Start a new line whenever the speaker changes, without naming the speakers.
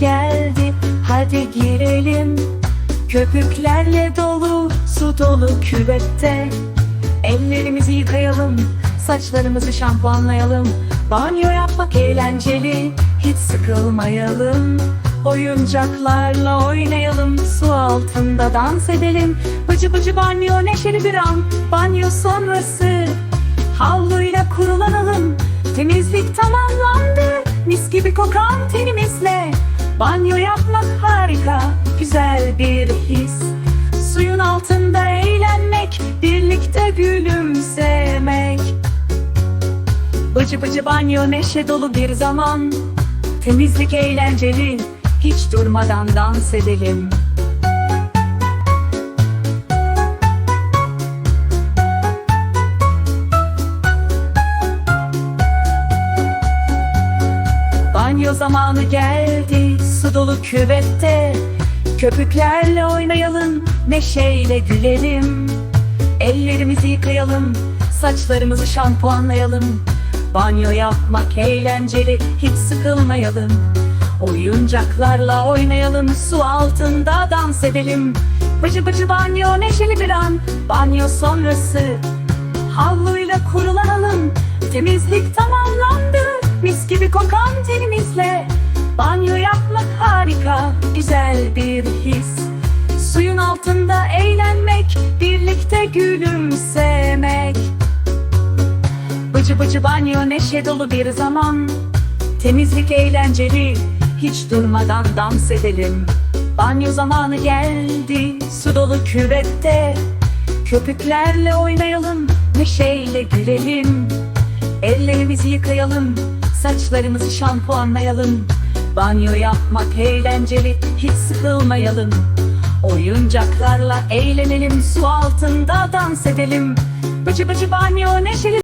geldi. Hadi girelim. Köpüklerle dolu su dolu küvette. Ellerimizi yıkayalım saçlarımızı şampuanlayalım. Banyo yapmak eğlenceli hiç sıkılmayalım. Oyuncaklarla oynayalım su altında dans edelim. Bıcı bıcı banyo neşeli bir an. Banyo sonrası Havluyla kurulanalım. Temizlik tamamlandı mis gibi kokan tenimizle. Banyo yapmak harika Güzel bir his. Suyun altında eğlenmek Birlikte gülümsemek. Bıcı bıcı banyo neşe dolu bir zaman. Temizlik eğlenceli Hiç durmadan dans edelim. Banyo zamanı geldi su dolu küvette Köpüklerle oynayalım neşeyle gülelim. Ellerimizi yıkayalım saçlarımızı şampuanlayalım. Banyo yapmak eğlenceli hiç sıkılmayalım. Oyuncaklarla oynayalım su altında dans edelim. Bıcı bıcı banyo neşeli bir an. Banyo sonrası Havluyla kurulanalım. Temizlik harika Güzel bir his. Suyun altında eğlenmek Birlikte gülümsemek. Bıcı bıcı banyo neşe dolu bir zaman. Temizlik eğlenceli Hiç durmadan dans edelim. Banyo zamanı geldi Su dolu küvette. Köpüklerle oynayalım Neşeyle gülelim. Ellerimizi yıkayalım Saçlarımızı şampuanlayalım Banyo yapmak eğlenceli Hiç sıkılmayalım. Oyuncaklarla eğlenelim Su altında dans edelim. Bıcı bıcı banyo neşeli